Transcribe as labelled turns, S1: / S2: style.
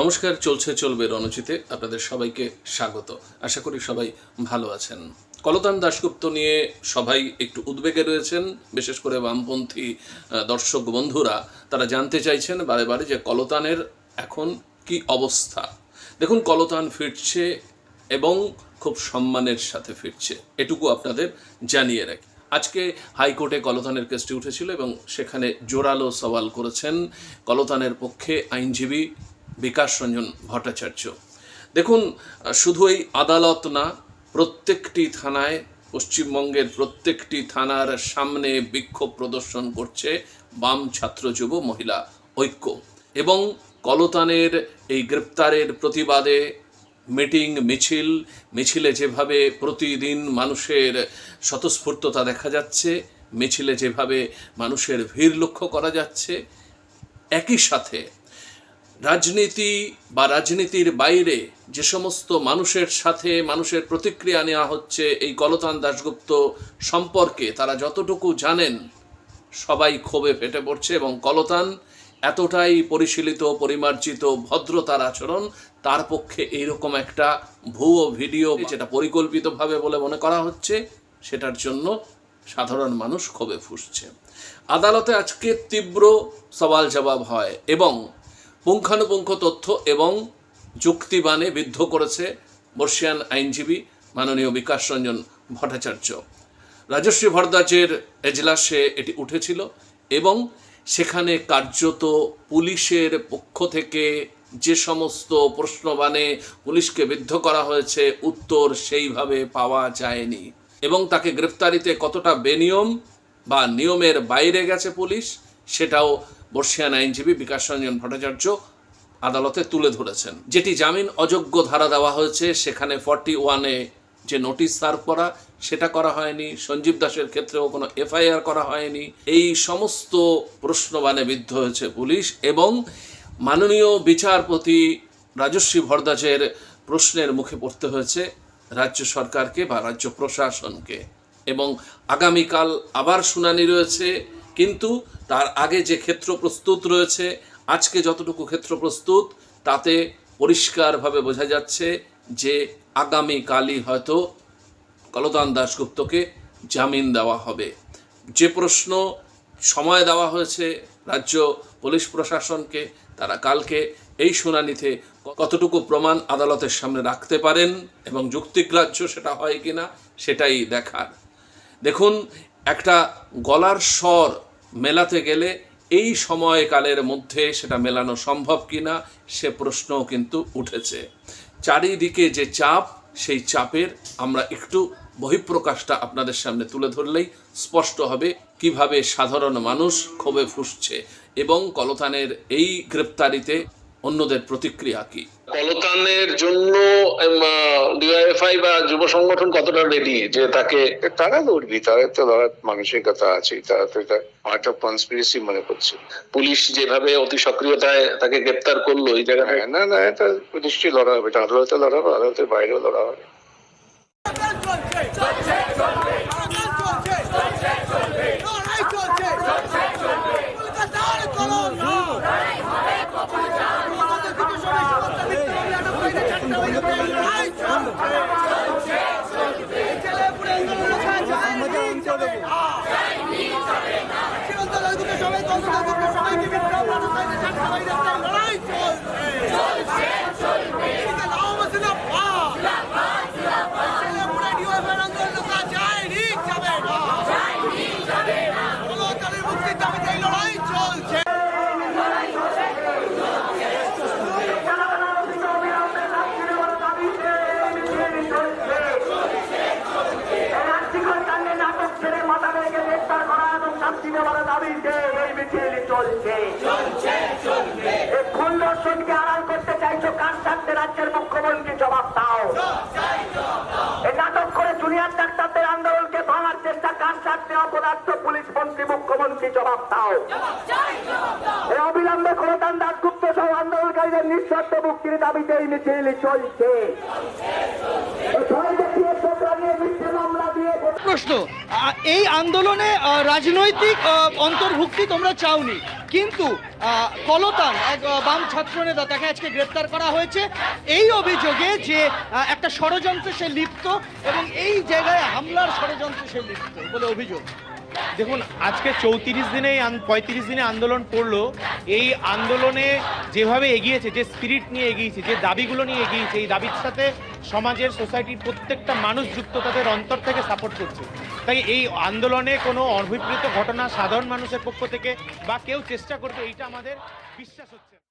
S1: নমস্কার, চলছে, চলবে রণজিতে। আপনাদের সবাইকে স্বাগত। আশা করি সবাই ভালো আছেন। কলতান দাশগুপ্ত নিয়ে সবাই একটু উদ্বেগে রয়েছেন। বিশেষ করে বামপন্থী দর্শক বন্ধুরা, তারা জানতে চাইছেন বারে বারে যে কলতানের এখন কি অবস্থা। দেখুন, কলতান ফিরছে এবং খুব সম্মানের সাথে ফিরছে। এটুকু আপনাদের জানিয়ে রাখি। আজকে হাইকোর্টে কলতানের কেসটি উঠেছিল এবং সেখানে জোরালো সওয়াল করেছেন। কলতানের পক্ষে আইনজীবী বিকাশ রঞ্জন ভট্টাচার্য। দেখুন, শুধু এই আদালত না, প্রত্যেকটি থানায়, পশ্চিমবঙ্গের প্রত্যেকটি থানার সামনে বিক্ষোভ প্রদর্শন করছে বাম ছাত্র যুব মহিলা ঐক্য। এবং কলতানের এই গ্রেপ্তারের প্রতিবাদে মিটিং, মিছিল, মিছিলে যেভাবে প্রতিদিন মানুষের স্বতঃস্ফূর্ততা দেখা যাচ্ছে, মিছিলে যেভাবে মানুষের ভিড় লক্ষ্য করা যাচ্ছে, একই সাথে রাজনীতি বা রাজনীতির বাইরে যে সমস্ত মানুষের সাথে মানুষের প্রতিক্রিয়া নেওয়া হচ্ছে এই কলতান দাশগুপ্ত সম্পর্কে, তারা যতটুকু জানেন, সবাই ক্ষোভে ফেটে পড়ছে এবং কলতান এতটাই পরিশীলিত, পরিমার্জিত, ভদ্রতার আচরণ, তার পক্ষে এইরকম একটা ভুয়ো ভিডিও যেটা পরিকল্পিতভাবে বলে মনে করা হচ্ছে, সেটার জন্য সাধারণ মানুষ ক্ষোভে ফুসছে। আদালতে আজকে তীব্র সওয়াল জবাব হয় এবং পুঙ্খানুপুঙ্খ তথ্য এবং যুক্তিবানে বিদ্ধ করেছে বর্ষিয়ান আইনজীবী মাননীয় বিকাশ রঞ্জন ভট্টাচার্য। রাজশ্রী ভরদ্বাজের এজলাসে এটি উঠেছিল এবং সেখানে কার্যত পুলিশের পক্ষ থেকে যে সমস্ত প্রশ্নবাণে পুলিশকে বিদ্ধ করা হয়েছে, উত্তর সেইভাবে পাওয়া যায়নি এবং তাকে গ্রেপ্তারিতে কতটা বেনিয়ম বা নিয়মের বাইরে গেছে পুলিশ, সেটাও বর্ষিয়ান আইনজীবী বিকাশ রঞ্জন ভট্টাচার্য আদালতে তুলে ধরেছেন। যেটি জামিন অযোগ্য ধারা দেওয়া হয়েছে, সেখানে ফর্টি ওয়ানে যে নোটিশ সার্ভ করা, সেটা করা হয়নি। সঞ্জীব দাসের ক্ষেত্রেও কোনো এফআইআর করা হয়নি। এই সমস্ত প্রশ্নবানে বিদ্ধ হয়েছে পুলিশ এবং মাননীয় বিচারপতি রাজস্বী ভরদ্বাজের প্রশ্নের মুখে পড়তে হয়েছে রাজ্য সরকারকে বা রাজ্য প্রশাসনকে এবং আগামীকাল আবার শুনানি রয়েছে। কিন্তু তার আগে যে ক্ষেত্র প্রস্তুত রয়েছে, আজকে যতটুকু ক্ষেত্র প্রস্তুত, তাতে পরিষ্কারভাবে বোঝা যাচ্ছে যে আগামীকালই হয়তো কলতান দাশগুপ্তকে জামিন দেওয়া হবে। যে প্রশ্ন সময় দেওয়া হয়েছে রাজ্য পুলিশ প্রশাসনকে, তারা কালকে এই শুনানিতে কতটুকু প্রমাণ আদালতের সামনে রাখতে পারেন এবং যুক্তিগ্রাহ্য সেটা হয় কিনা, সেটাই দেখার। দেখুন একটা গলার স্বর মেলাতে গেলে এই সময়কালের মধ্যে সেটা মেলানো সম্ভব কিনা সে প্রশ্নও কিন্তু উঠেছে। চারিদিকে যে চাপ, সেই চাপের আমরা একটু বহিঃপ্রকাশটা আপনাদের সামনে তুলে ধরলেই স্পষ্ট হবে কীভাবে সাধারণ মানুষ ক্ষোভে ফুসছে এবং কলতানের এই গ্রেপ্তারিতে অন্যদের প্রতিক্রিয়া কি।
S2: কলতানের জন্য ডিআইএফআই বা যুব সংগঠন কতটা রেডি যে তাকে
S3: তারা দৌড়বি তারা তো লড়ার মানসিকতা আছে তারা তো এটা পার্ট অফ কনস্পিরেসি মনে করছে।
S2: পুলিশ যেভাবে অতি সক্রিয়তায় তাকে গ্রেপ্তার করল এই জায়গাটায়
S3: হ্যাঁ, না না এটা নিশ্চয়ই লড়া হবে এটা আদালতে লড়া হবে আদালতের বাইরেও লড়া হবে।
S4: দাবিতে এই মিছিল চলছে। এই খুন দর্শনকে আড়াল করতে চাইছো কান থাকতে রাজ্যের মুখ্যমন্ত্রী জবাব দাও। এই নাটক করে জুনিয়র ডাক্তারদের আন্দোলনকে ভাঙার চেষ্টা কান থাকতে অপদার্থ পুলিশ মন্ত্রী মুখ্যমন্ত্রী জবাব দাও। এই অবিলম্বে ক্ষমতান দাসগুপ্ত সহ আন্দোলনকারীদের নিঃশর্ত মুক্তির দাবিতে এই মিছিল চলছে
S5: প্রশ্ন। এই আন্দোলনে রাজনৈতিক অন্তর্ভুক্তি তোমরা চাওনি। কিন্তু কলতান, এক বাম ছাত্রনেতা তাকে আজকে গ্রেপ্তার করা হয়েছে। এই অভিযোগে যে একটা ষড়যন্ত্রে সে লিপ্ত এবং এই জায়গায় হামলার ষড়যন্ত্রে সে লিপ্ত বলে অভিযোগ।
S6: দেখুন, আজকে চৌত্রিশ দিনে পঁয়ত্রিশ দিনে আন্দোলন পড়ল। এই আন্দোলনে যেভাবে এগিয়েছে, যে স্পিরিট নিয়ে এগিয়েছে, যে দাবিগুলো নিয়ে এগিয়েছে, এই দাবির সাথে সমাজের, সোসাইটির প্রত্যেকটা মানুষ যুক্ত তাদের অন্তর থেকে সাপোর্ট করছে তাই এই আন্দোলনে কোনো অভিপ্রেত ঘটনা সাধারণ মানুষের পক্ষ থেকে বা কেউ চেষ্টা করবে, এইটা আমাদের বিশ্বাস হচ্ছে।